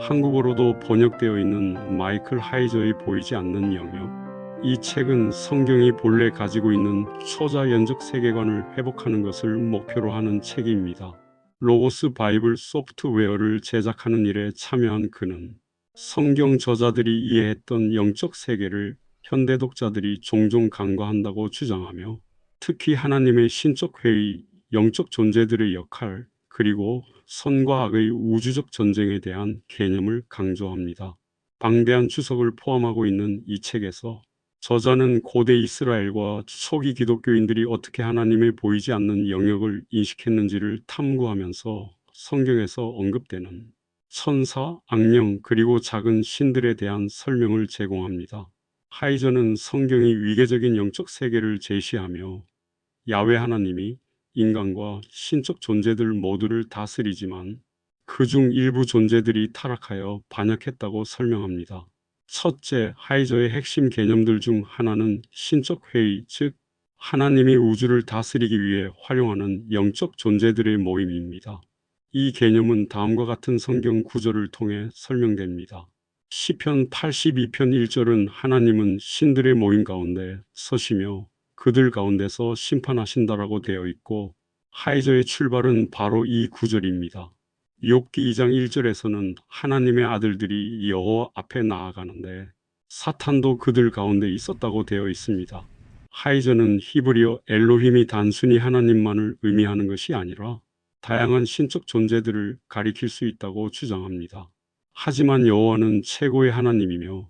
한국어로도 번역되어 있는 마이클 하이저의 보이지 않는 영역. 이 책은 성경이 본래 가지고 있는 초자연적 세계관을 회복하는 것을 목표로 하는 책입니다. 로고스 바이블 소프트웨어를 제작하는 일에 참여한 그는 성경 저자들이 이해했던 영적 세계를 현대 독자들이 종종 간과한다고 주장하며 특히 하나님의 신적 회의, 영적 존재들의 역할, 그리고 선과 악의 우주적 전쟁에 대한 개념을 강조합니다. 방대한 주석을 포함하고 있는 이 책에서 저자는 고대 이스라엘과 초기 기독교인들이 어떻게 하나님의 보이지 않는 영역을 인식했는지를 탐구하면서 성경에서 언급되는 천사, 악령, 그리고 작은 신들에 대한 설명을 제공합니다. 하이저는 성경이 위계적인 영적 세계를 제시하며 야외 하나님이 인간과 신적 존재들 모두를 다스리지만 그중 일부 존재들이 타락하여 반역했다고 설명합니다. 첫째, 하이저의 핵심 개념들 중 하나는 신적 회의, 즉 하나님이 우주를 다스리기 위해 활용하는 영적 존재들의 모임입니다. 이 개념은 다음과 같은 성경 구절을 통해 설명됩니다. 시편 82편 1절은 하나님은 신들의 모임 가운데 서시며 그들 가운데서 심판하신다라고 되어 있고 하이저의 출발은 바로 이 구절입니다. 욥기 2장 1절에서는 하나님의 아들들이 여호와 앞에 나아가는데 사탄도 그들 가운데 있었다고 되어 있습니다. 하이저는 히브리어 엘로힘이 단순히 하나님만을 의미하는 것이 아니라 다양한 신적 존재들을 가리킬 수 있다고 주장합니다. 하지만 여호와는 최고의 하나님이며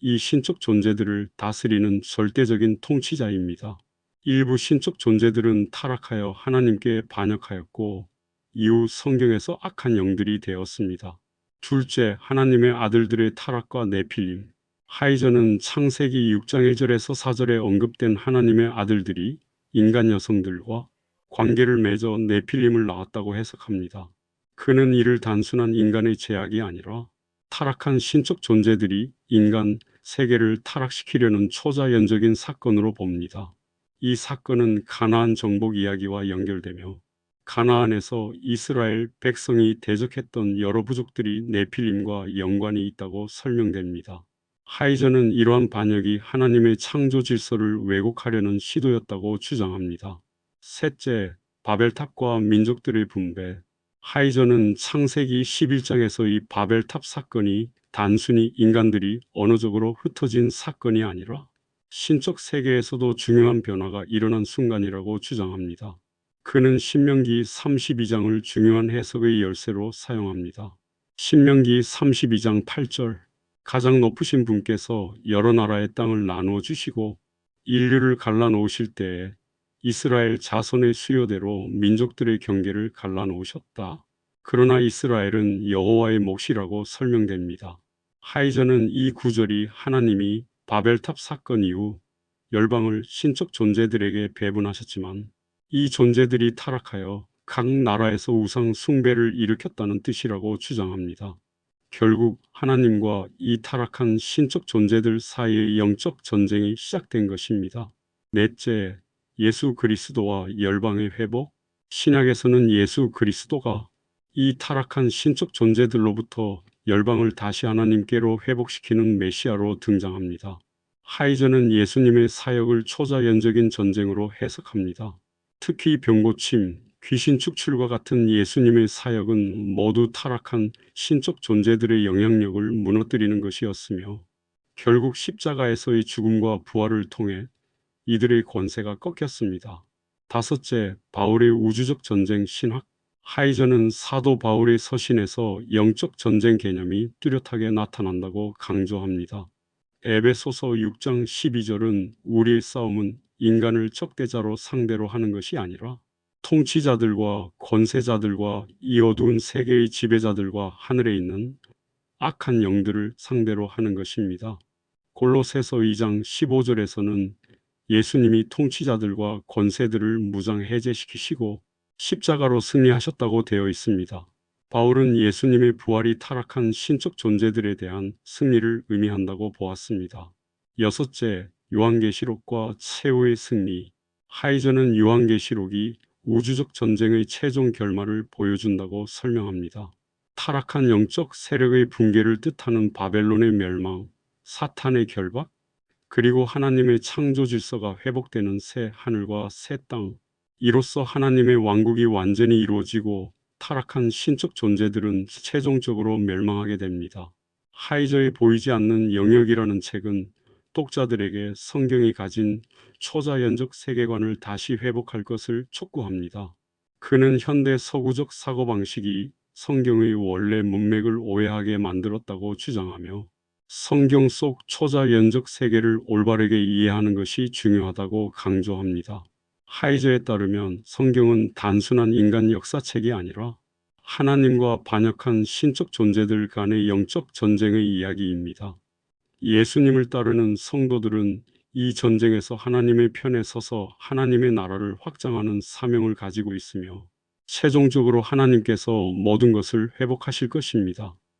이 신적 존재들을 다스리는 절대적인 통치자입니다. 일부 신적 존재들은 타락하여 하나님께 반역하였고 이후 성경에서 악한 영들이 되었습니다. 둘째, 하나님의 아들들의 타락과 내필림. 하이저는 창세기 6장 1절에서 4절에 언급된 하나님의 아들들이 인간 여성들과 관계를 맺어 내필림을 낳았다고 해석합니다. 그는 이를 단순한 인간의 제약이 아니라 타락한 신적 존재들이 인간 세계를 타락시키려는 초자연적인 사건으로 봅니다. 이 사건은 가나안 정복 이야기와 연결되며 가나안에서 이스라엘 백성이 대적했던 여러 부족들이 네필림과 연관이 있다고 설명됩니다. 하이저는 이러한 반역이 하나님의 창조 질서를 왜곡하려는 시도였다고 주장합니다. 셋째, 바벨탑과 민족들의 분배. 하이저는 창세기 11장에서 이 바벨탑 사건이 단순히 인간들이 언어적으로 흩어진 사건이 아니라 신적 세계에서도 중요한 변화가 일어난 순간이라고 주장합니다. 그는 신명기 32장을 중요한 해석의 열쇠로 사용합니다. 신명기 32장 8절 가장 높으신 분께서 여러 나라의 땅을 나누어 주시고 인류를 갈라 놓으실 때에 이스라엘 자손의 수요대로 민족들의 경계를 갈라놓으셨다. 그러나 이스라엘은 여호와의 몫이라고 설명됩니다. 하이저는 이 구절이 하나님이 바벨탑 사건 이후 열방을 신적 존재들에게 배분하셨지만 이 존재들이 타락하여 각 나라에서 우상 숭배를 일으켰다는 뜻이라고 주장합니다. 결국 하나님과 이 타락한 신적 존재들 사이의 영적 전쟁이 시작된 것입니다. 넷째, 예수 그리스도와 열방의 회복. 신약에서는 예수 그리스도가 이 타락한 신적 존재들로부터 열방을 다시 하나님께로 회복시키는 메시아로 등장합니다. 하이저는 예수님의 사역을 초자연적인 전쟁으로 해석합니다. 특히 병고침, 귀신 축출과 같은 예수님의 사역은 모두 타락한 신적 존재들의 영향력을 무너뜨리는 것이었으며 결국 십자가에서의 죽음과 부활을 통해 이들의 권세가 꺾였습니다. 다섯째, 바울의 우주적 전쟁 신학. 하이저는 사도 바울의 서신에서 영적 전쟁 개념이 뚜렷하게 나타난다고 강조합니다. 에베소서 6장 12절은 우리의 싸움은 인간을 적대자로 상대로 하는 것이 아니라 통치자들과 권세자들과 이 어두운 세계의 지배자들과 하늘에 있는 악한 영들을 상대로 하는 것입니다. 골로새서 2장 15절에서는 예수님이 통치자들과 권세들을 무장 해제시키시고 십자가로 승리하셨다고 되어 있습니다. 바울은 예수님의 부활이 타락한 신적 존재들에 대한 승리를 의미한다고 보았습니다. 여섯째, 요한계시록과 최후의 승리. 하이저는 요한계시록이 우주적 전쟁의 최종 결말을 보여준다고 설명합니다. 타락한 영적 세력의 붕괴를 뜻하는 바벨론의 멸망, 사탄의 결박, 그리고 하나님의 창조 질서가 회복되는 새 하늘과 새 땅. 이로써 하나님의 왕국이 완전히 이루어지고 타락한 신적 존재들은 최종적으로 멸망하게 됩니다. 하이저의 보이지 않는 영역이라는 책은 독자들에게 성경이 가진 초자연적 세계관을 다시 회복할 것을 촉구합니다. 그는 현대 서구적 사고방식이 성경의 원래 문맥을 오해하게 만들었다고 주장하며 성경 속 초자연적 세계를 올바르게 이해하는 것이 중요하다고 강조합니다. 하이저에 따르면 성경은 단순한 인간 역사책이 아니라 하나님과 반역한 신적 존재들 간의 영적 전쟁의 이야기입니다. 예수님을 따르는 성도들은 이 전쟁에서 하나님의 편에 서서 하나님의 나라를 확장하는 사명을 가지고 있으며 최종적으로 하나님께서 모든 것을 회복하실 것입니다.